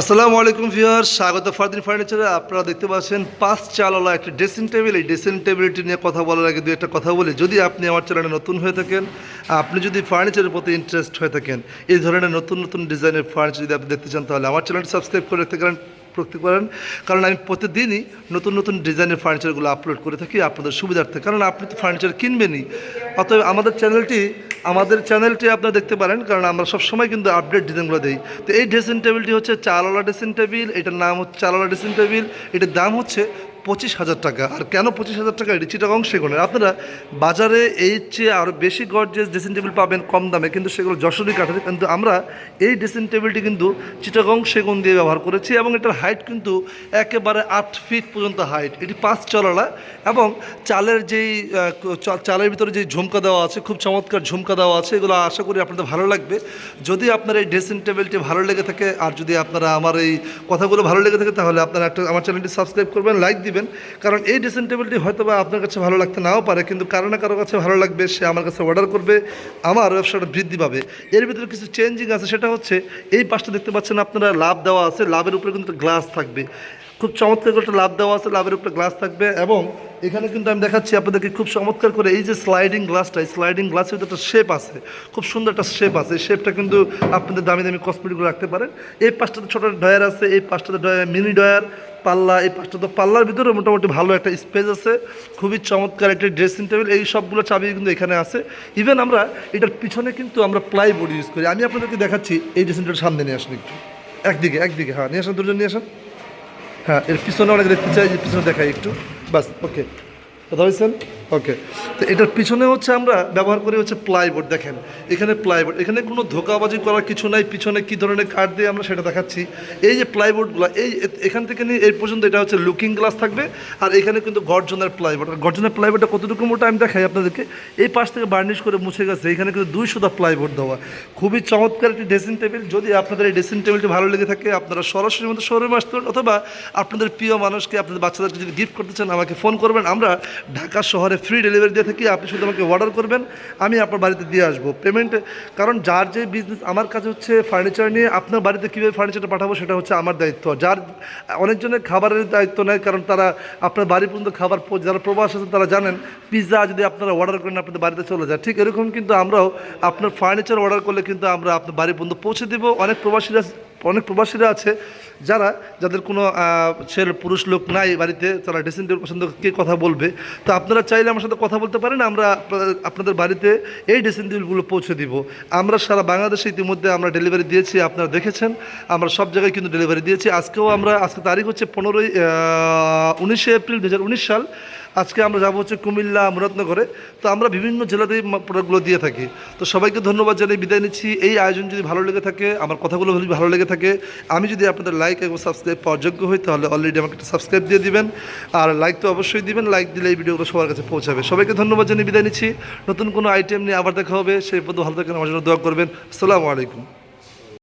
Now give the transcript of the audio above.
আসসালামু আলাইকুম ভিউয়ার স্বাগত ফারদিন ফার্নিচারে। আপনারা দেখতে পাচ্ছেন পাঁচ চালওয়ালা একটা ড্রেসিং টেবিল এই ড্রেসিং টেবিলটি নিয়ে কথা বলার আগে দু একটা কথা বলি। যদি আপনি আমার চ্যানেলে নতুন হয়ে থাকেন, আপনি যদি ফার্নিচারের প্রতি ইন্টারেস্ট হয়ে থাকেন, এই ধরনের নতুন নতুন ডিজাইনের ফার্নিচার যদি আপনি দেখতে চান, তাহলে আমার চ্যানেলটি সাবস্ক্রাইব করে রাখতে পারেন করতে করেন। কারণ আমি প্রতিদিনই নতুন নতুন ডিজাইনের ফার্নিচারগুলো আপলোড করে থাকি আপনাদের সুবিধার্থে। কারণ আপনি তো ফার্নিচার কিনবেনই। অতএব আমাদের চ্যানেলটি আমাদের চ্যানেলটি আপনারা দেখতে পারেন, কারণ আমরা সবসময় কিন্তু আপডেট ডিজাইনগুলো দিই। তো এই ড্রেসিং টেবিলটি হচ্ছে চালওয়ালা ড্রেসিং টেবিল এটার নাম হচ্ছে চালওয়ালা ড্রেসিং টেবিল এটার দাম হচ্ছে পঁচিশ হাজার টাকা। আর কেন পঁচিশ হাজার টাকা? এটি চিটাগং সেগুনের। আপনারা বাজারে এই চেয়ে আরও বেশি গর্জেস ড্রেসিং টেবিল পাবেন কম দামে, কিন্তু সেগুলো যশোরী কাঠের। কিন্তু আমরা এই ড্রেসিং টেবিলটি কিন্তু চিটাগং সেগুন দিয়ে ব্যবহার করেছি এবং এটার হাইট কিন্তু একেবারে আট ফিট পর্যন্ত হাইট এটি পাঁচ চলালা এবং চালের যেই চালের ভিতরে যে ঝুমকা দেওয়া আছে, খুব চমৎকার ঝুমকা দেওয়া আছে, এগুলো আশা করি আপনাদের ভালো লাগবে। যদি আপনার এই ড্রেসিং টেবিলটি ভালো লেগে থাকে, আর যদি আপনারা আমার এই কথাগুলো ভালো লেগে থাকে, তাহলে আপনারা একটা, আমার চ্যানেলটি সাবস্ক্রাইব করবেন লাইক দিবেন। কারণ এই ড্রেসিং টেবিলটি হয়তো বা আপনার কাছে ভালো লাগতে নাও পারে, কিন্তু কারও না কারও কাছে ভালো লাগবে, সে আমার কাছে অর্ডার করবে, আমার ব্যবসাটা বৃদ্ধি পাবে। এর ভিতরে কিছু চেঞ্জিং আছে, সেটা হচ্ছে এই পাশটা দেখতে পাচ্ছেন আপনারা, লাভ দেওয়া আছে, লাভের উপরে কিন্তু গ্লাস থাকবে। খুব চমৎকার করে একটা লাভ দেওয়া আছে, লাভের উপরে গ্লাস থাকবে এবং এখানে কিন্তু আমি দেখাচ্ছি আপনাদেরকে খুব চমৎকার করে এই যে স্লাইডিং গ্লাসটা এই স্লাইডিং গ্লাসের একটা শেপ আছে, খুব সুন্দর একটা শেপ আছে। শেপটা কিন্তু আপনাদের দামি দামি কসমেটিকগুলো রাখতে পারেন। এই পাশটাতে ছোটো ডয়ার আছে, এই পাশটাতে ডয়ার মিনি ডয়ার পাল্লা, এই পাঁচটা তো পাল্লার ভিতরে মোটামুটি ভালো একটা স্পেস আছে। খুবই চমৎকার একটা ড্রেসিং টেবিল এই সবগুলো চাবি কিন্তু এখানে আছে। ইভেন আমরা এটার পিছনে কিন্তু আমরা প্লাই বোর্ড ইউজ করি। আমি আপনাদেরকে দেখাচ্ছি, এই ড্রেসিং টেবিল সামনে নিয়ে আসুন একটু। একদিকে একদিকে হ্যাঁ নিয়ে আসুন, দুজন নিয়ে আসুন। হ্যাঁ এর পিছনে অনেক যে পিছনে দেখাই একটু। বাস ওকে কথা বলছেন? ওকে তো এটার পিছনে হচ্ছে আমরা ব্যবহার করি হচ্ছে প্লাইবোর্ড দেখেন। এখানে প্লাইবোর্ড এখানে কোনো ধোকাবাজি করার কিছু নাই, পিছনে কী ধরনের কাঠ দিয়ে আমরা সেটা দেখাচ্ছি। এই যে প্লাইবোর্ডগুলো এই এখান থেকে নিয়ে এই পর্যন্ত এটা হচ্ছে লুকিং গ্লাস থাকবে, আর এখানে কিন্তু গর্জনের প্লাইবোর্ড আর গর্জনের প্লাইবোর্ডটা কতটুকু মোটা আমি দেখাই আপনাদেরকে। এই পাশ থেকে বার্নিশ করে মুছে গেছে, এখানে কিন্তু দুই সুদা প্লাইবোর্ড দেওয়া। খুবই চমৎকার একটি ড্রেসিং টেবিল যদি আপনাদের এই ড্রেসিং টেবিলটি ভালো লেগে থাকে, আপনারা সরাসরি মধ্যে শোরুমে আসতে পারেন, অথবা আপনাদের প্রিয় মানুষকে, আপনাদের বাচ্চাদেরকে যদি গিফট করতে চান, আমাকে ফোন করবেন। আমরা ঢাকা শহরে ফ্রি ডেলিভারি দিয়ে থাকি, আপনি শুধু আমাকে অর্ডার করবেন, আমি আপনার বাড়িতে দিয়ে আসব। পেমেন্ট কারণ যার যে বিজনেস আমার কাছে হচ্ছে ফার্নিচার নিয়ে, আপনার বাড়িতে কীভাবে ফার্নিচারটা পাঠাবো সেটা হচ্ছে আমার দায়িত্ব। যার অনেকজনের খাবারের দায়িত্ব নেয়, কারণ তারা আপনার বাড়ি পর্যন্ত খাবার যারা প্রবাস আছেন তারা জানেন পিৎজা যদি আপনারা অর্ডার করেন, আপনাদের বাড়িতে চলে যায়। ঠিক এরকম কিন্তু আমরাও আপনার ফার্নিচার অর্ডার করলে কিন্তু আমরা আপনার বাড়ি পর্যন্ত পৌঁছে দেবো। অনেক প্রবাসীরা অনেক প্রবাসীরা আছে যারা, যাদের কোনো ছেলে পুরুষ লোক নাই বাড়িতে, তারা ড্রেসিং টেবিল পছন্দ কে কথা বলবে। তো আপনারা চাইলে আমার সাথে কথা বলতে পারেন, আমরা আপনাদের- বাড়িতে এই ড্রেসিং টেবিলগুলো পৌঁছে দিব। আমরা সারা বাংলাদেশে ইতিমধ্যে আমরা ডেলিভারি দিয়েছি, আপনারা দেখেছেন। আমরা সব জায়গায় কিন্তু ডেলিভারি দিয়েছি। আজকেও আমরা, আজকে তারিখ হচ্ছে পনেরোই উনিশে এপ্রিল দু হাজার উনিশ সাল। আজকে আমরা যাব হচ্ছে কুমিল্লা মুরাদনগরে। তো আমরা বিভিন্ন জেলাতেই প্রোডাক্টগুলো দিয়ে থাকি। তো সবাইকে ধন্যবাদ জানিয়ে বিদায় নিচ্ছি। এই আয়োজন যদি ভালো লেগে থাকে, আমার কথাগুলো যদি ভালো লেগে থাকে, আমি যদি আপনাদের লাইক এবং সাবস্ক্রাইব পাওয়ার যোগ্য হই, তাহলে অলরেডি আমাকে একটা সাবস্ক্রাইব দিয়ে দিবেন। আর লাইক তো অবশ্যই দিবেন লাইক দিলে এই ভিডিওগুলো সবার কাছে পৌঁছাবে। সবাইকে ধন্যবাদ জানিয়ে বিদায় নিচ্ছি। নতুন কোনো আইটেম নিয়ে আবার দেখা হবে। সেই পর্যন্ত ভালো থাকেন, আমার জন্য দোয়া করবেন। আসসালামু আলাইকুম।